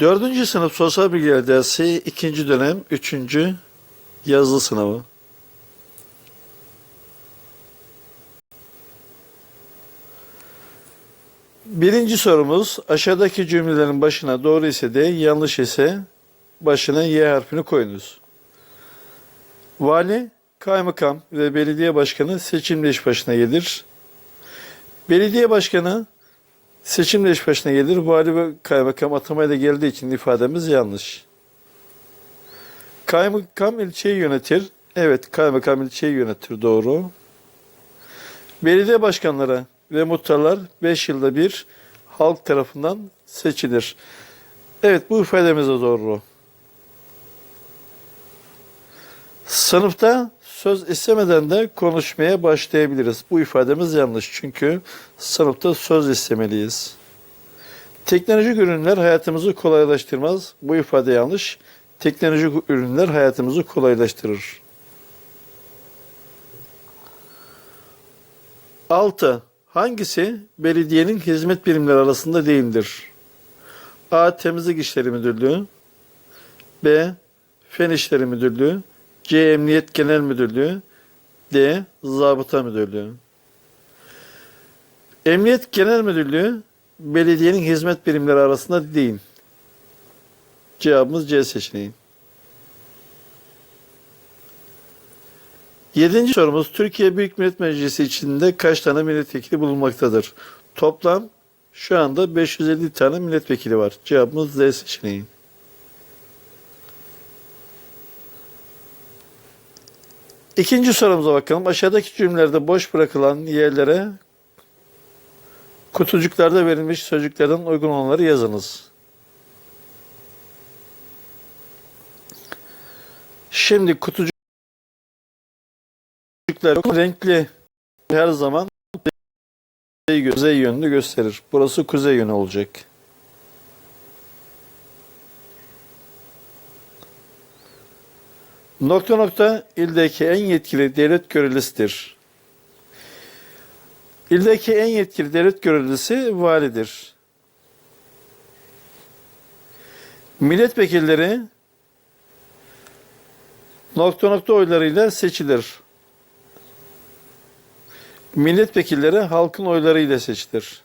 Dördüncü sınıf sosyal bilgiler dersi ikinci dönem üçüncü yazılı sınavı. Birinci sorumuz aşağıdaki cümlelerin başına doğru ise de yanlış ise başına Y harfini koyunuz. Vali, kaymakam ve belediye başkanı seçimle iş başına gelir. Belediye başkanı seçimle iş başına gelir. Vali ve kaymakam atamayla geldiği için ifademiz yanlış. Kaymakam ilçeyi yönetir. Evet, kaymakam ilçeyi yönetir. Doğru. Belediye başkanları ve muhtarlar 5 yılda bir halk tarafından seçilir. Evet, bu ifademiz de doğru. Sınıfta söz istemeden de konuşmaya başlayabiliriz. Bu ifademiz yanlış çünkü sınıfta söz istemeliyiz. Teknolojik ürünler hayatımızı kolaylaştırmaz. Bu ifade yanlış. Teknolojik ürünler hayatımızı kolaylaştırır. 6. Hangisi belediyenin hizmet birimleri arasında değildir? A. Temizlik İşleri Müdürlüğü B. Fen İşleri Müdürlüğü C. Emniyet Genel Müdürlüğü D. Zabıta Müdürlüğü Emniyet Genel Müdürlüğü belediyenin hizmet birimleri arasında değil. Cevabımız C seçeneği. Yedinci sorumuz Türkiye Büyük Millet Meclisi içinde kaç tane milletvekili bulunmaktadır? Toplam şu anda 550 tane milletvekili var. Cevabımız D seçeneği. İkinci sorumuza bakalım. Aşağıdaki cümlelerde boş bırakılan yerlere kutucuklarda verilmiş sözcüklerden uygun olanları yazınız. Şimdi kutucuklar renkli her zaman kuzey, yönünü gösterir. Burası kuzey yönü olacak. Nokta nokta ildeki en yetkili devlet görevlisidir. İldeki en yetkili devlet görevlisi validir. Milletvekilleri nokta nokta oylarıyla seçilir. Milletvekilleri halkın oylarıyla seçilir.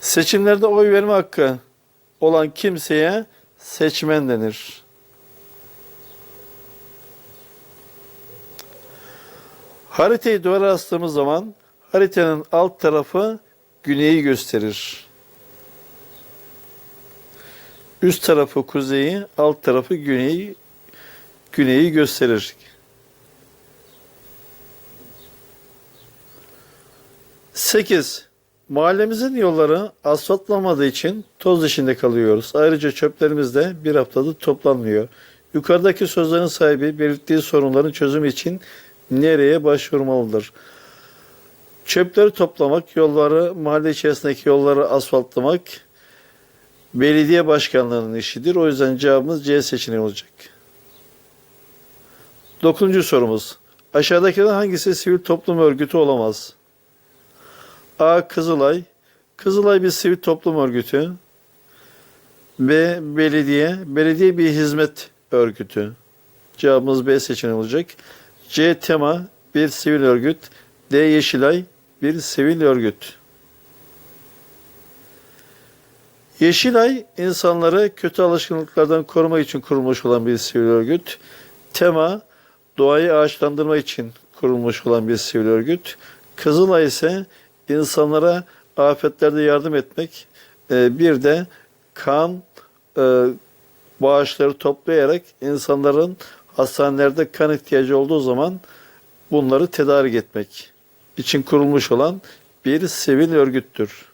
Seçimlerde oy verme hakkı olan kimseye seçmen denir. Haritayı duvara astığımız zaman haritanın alt tarafı güneyi gösterir. Üst tarafı kuzeyi, alt tarafı güneyi güneyi gösterir. Sekiz. Mahallemizin yolları asfaltlanmadığı için toz içinde kalıyoruz. Ayrıca çöplerimiz de bir haftada toplanmıyor. Yukarıdaki sözlerin sahibi belirttiği sorunların çözümü için nereye başvurmalıdır? Çöpleri toplamak, yolları, mahalle içerisindeki yolları asfaltlamak belediye başkanlarının işidir. O yüzden cevabımız C seçeneği olacak. Dokuzuncu sorumuz. Aşağıdakilerden hangisi sivil toplum örgütü olamaz? A. Kızılay. Kızılay bir sivil toplum örgütü. B. Belediye. Belediye bir hizmet örgütü. Cevabımız B seçeneği olacak. C. Tema bir sivil örgüt. D. Yeşilay bir sivil örgüt. Yeşilay insanları kötü alışkanlıklardan korumak için kurulmuş olan bir sivil örgüt. Tema doğayı ağaçlandırma için kurulmuş olan bir sivil örgüt. Kızılay ise insanlara afetlerde yardım etmek, e, bir de kan e, bağışları toplayarak insanların hastanelerde kan ihtiyacı olduğu zaman bunları tedarik etmek için kurulmuş olan bir sivil örgüttür.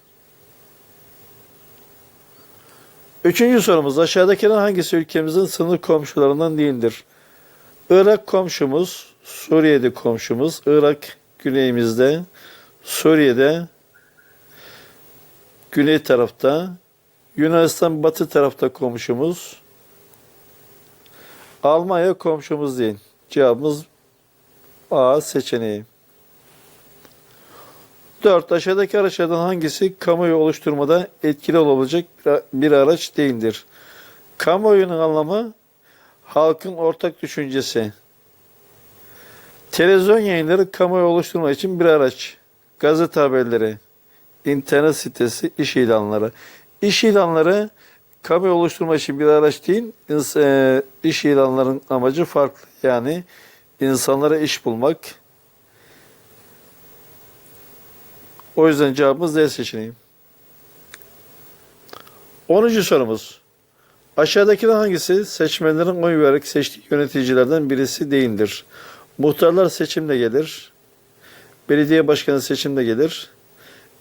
Üçüncü sorumuz aşağıdakilerin hangisi ülkemizin sınır komşularından değildir? Irak komşumuz, Suriye'de komşumuz, Irak güneyimizde, Suriye'de güney tarafta, Yunanistan batı tarafta komşumuz, Almanya komşumuz değil. Cevabımız A seçeneği. 4. Aşağıdaki araçlardan hangisi kamuoyu oluşturmada etkili olabilecek bir- araç değildir? Kamuoyunun anlamı halkın ortak düşüncesi. Televizyon yayınları kamuoyu oluşturma için bir araç. Gazete haberleri, internet sitesi, iş ilanları. İş ilanları kamuoyu oluşturma için bir araç değil, e, iş ilanların amacı farklı. Yani insanlara iş bulmak. O yüzden cevabımız D seçeneği. 10. sorumuz. Aşağıdakilerden hangisi seçmenlerin oy vererek seçtiği yöneticilerden birisi değildir? Muhtarlar seçimle gelir. Belediye başkanı seçimle gelir.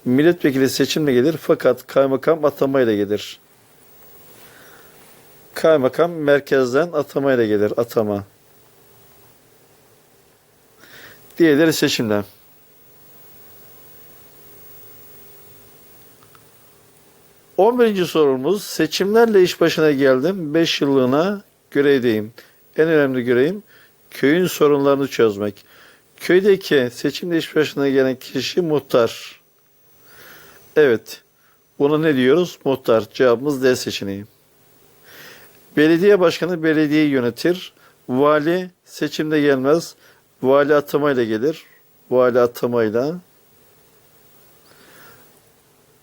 Milletvekili seçimle gelir fakat kaymakam atamayla gelir. Kaymakam merkezden atamayla gelir. Atama. Diğerleri seçimle. On birinci sorumuz seçimlerle iş başına geldim. 5 yıllığına görevdeyim. En önemli görevim köyün sorunlarını çözmek. Köydeki seçimle iş başına gelen kişi muhtar. Evet. Buna ne diyoruz? Muhtar. Cevabımız D seçeneği. Belediye başkanı belediyeyi yönetir. Vali seçimde gelmez. Vali atamayla gelir. Vali atamayla.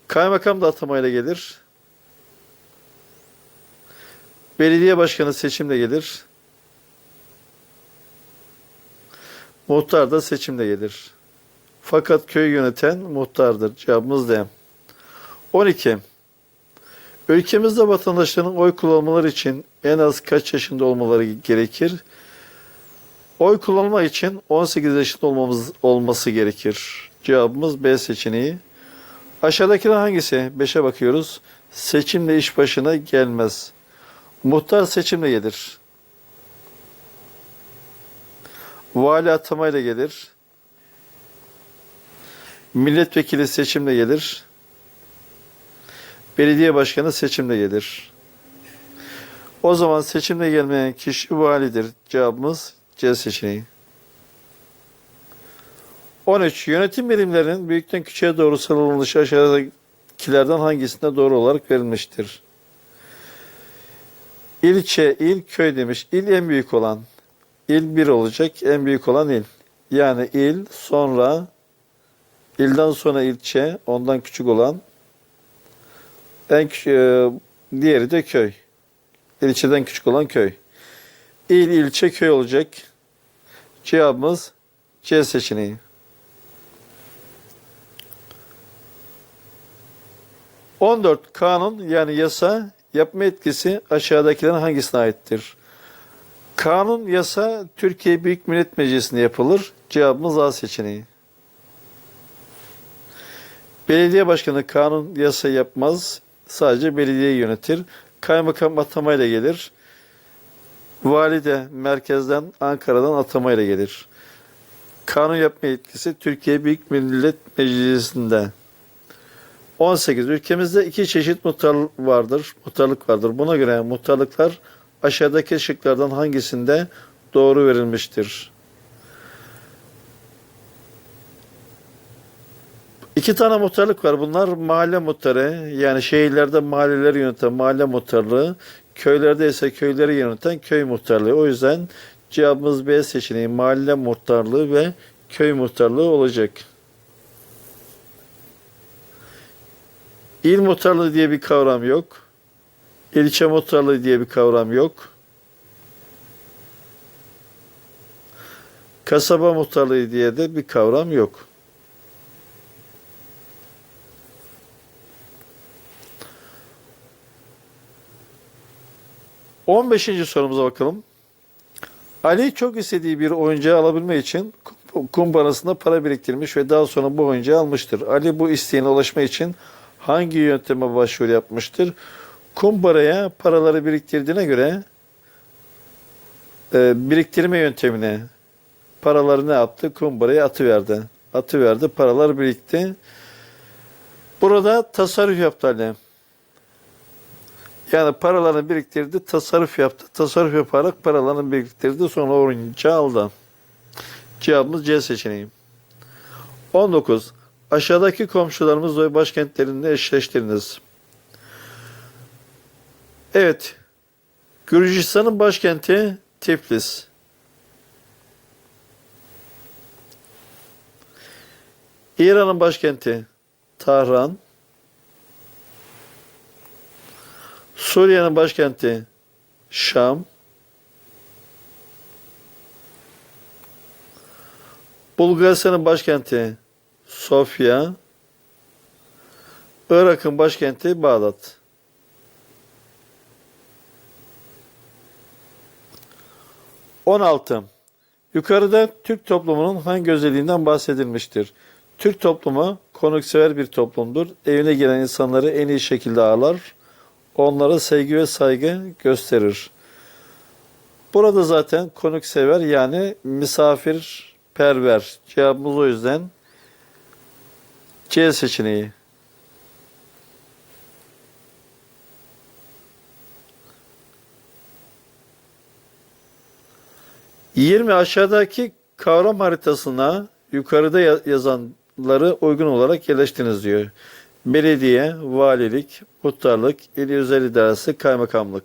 Kaymakam da atamayla gelir. Belediye başkanı seçimle gelir. Muhtar da seçimle gelir. Fakat köy yöneten muhtardır. Cevabımız D. 12. Ülkemizde vatandaşların oy kullanmaları için en az kaç yaşında olmaları gerekir? Oy kullanma için 18 yaşında olmamız olması gerekir. Cevabımız B seçeneği. Aşağıdakiler hangisi? 5'e bakıyoruz. Seçimle iş başına gelmez. Muhtar seçimle gelir. Vali atamayla gelir. Milletvekili seçimle gelir. Belediye başkanı seçimle gelir. O zaman seçimle gelmeyen kişi validir. Cevabımız C seçeneği. 13. Yönetim birimlerinin büyükten küçüğe doğru sıralanışı aşağıdakilerden hangisinde doğru olarak verilmiştir? İlçe, il, köy demiş. İl en büyük olan. İl bir olacak. En büyük olan il. Yani il, sonra ilden sonra ilçe, ondan küçük olan en e, diğeri de köy. İlçeden küçük olan köy. İl, ilçe, köy olacak. Cevabımız C seçeneği. 14. Kanun yani yasa yapma etkisi aşağıdakilerin hangisine aittir? Kanun, yasa Türkiye Büyük Millet Meclisi'nde yapılır. Cevabımız A seçeneği. Belediye başkanı kanun, yasa yapmaz. Sadece belediyeyi yönetir. Kaymakam atamayla gelir. Vali de merkezden, Ankara'dan atamayla gelir. Kanun yapma yetkisi Türkiye Büyük Millet Meclisi'nde. 18. Ülkemizde iki çeşit muhtarlık vardır. Muhtarlık vardır. Buna göre muhtarlıklar aşağıdaki şıklardan hangisinde doğru verilmiştir? İki tane muhtarlık var. Bunlar mahalle muhtarı. Yani şehirlerde mahalleleri yöneten mahalle muhtarlığı. Köylerde ise köyleri yöneten köy muhtarlığı. O yüzden cevabımız B seçeneği mahalle muhtarlığı ve köy muhtarlığı olacak. İl muhtarlığı diye bir kavram yok. İlçe muhtarlığı diye bir kavram yok. Kasaba muhtarlığı diye de bir kavram yok. On beşinci sorumuza bakalım. Ali çok istediği bir oyuncağı alabilmek için kum- kumbarasında para biriktirmiş ve daha sonra bu oyuncağı almıştır. Ali bu isteğine ulaşmak için hangi yönteme başvuru yapmıştır? Kumbaraya paraları biriktirdiğine göre e, biriktirme yöntemine paraları ne yaptı? Kumbaraya atıverdi. Atıverdi, paralar birikti. Burada tasarruf yaptı Ali. Yani paralarını biriktirdi, tasarruf yaptı. Tasarruf yaparak paralarını biriktirdi, sonra oyuncağı aldı. Cevabımız C seçeneği. 19. Aşağıdaki komşularımız ve başkentlerini eşleştiriniz. Evet. Gürcistan'ın başkenti Tiflis. İran'ın başkenti Tahran. Suriye'nin başkenti Şam. Bulgaristan'ın başkenti Sofya. Irak'ın başkenti Bağdat. On altı. Yukarıda Türk toplumunun hangi özelliğinden bahsedilmiştir? Türk toplumu konuksever bir toplumdur. Evine gelen insanları en iyi şekilde ağırlar. Onlara sevgi ve saygı gösterir. Burada zaten konuksever yani misafirperver. Cevabımız o yüzden C seçeneği. Yirmi aşağıdaki kavram haritasına yukarıda ya- yazanları uygun olarak yerleştiriniz diyor. Belediye, valilik, muhtarlık, il özel idaresi, kaymakamlık.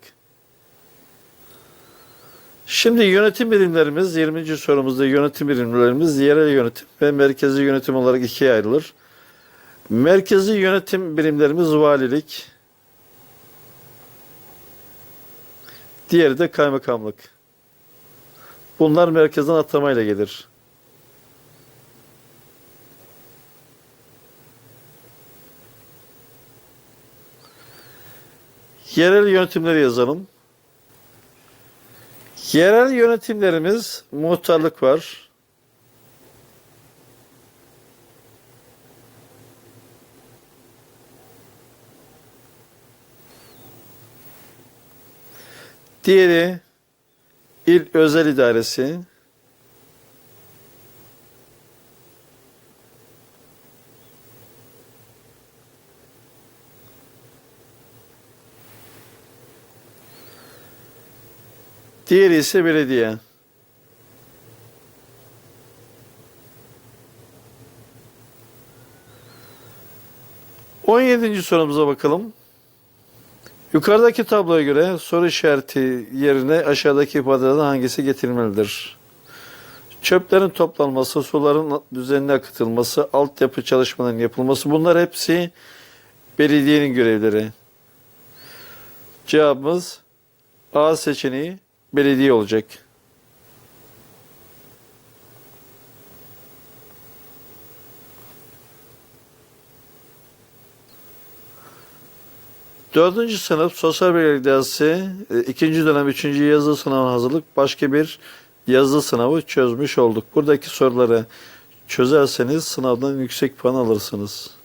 Şimdi yönetim birimlerimiz 20. sorumuzda yönetim birimlerimiz yerel yönetim ve merkezi yönetim olarak ikiye ayrılır. Merkezi yönetim birimlerimiz valilik. Diğeri de kaymakamlık. Bunlar merkezden atamayla gelir. Yerel yönetimleri yazalım. Yerel yönetimlerimiz muhtarlık var. Diğeri il özel idaresi. Diğeri ise belediye. On yedinci sorumuza bakalım. Yukarıdaki tabloya göre soru işareti yerine aşağıdaki ifadelerden hangisi getirilmelidir? Çöplerin toplanması, suların düzenli akıtılması, altyapı çalışmalarının yapılması bunlar hepsi belediyenin görevleri. Cevabımız A seçeneği belediye olacak. Dördüncü sınıf sosyal bilgiler dersi ikinci dönem üçüncü yazılı sınavına hazırlık başka bir yazılı sınavı çözmüş olduk. Buradaki soruları çözerseniz sınavdan yüksek puan alırsınız.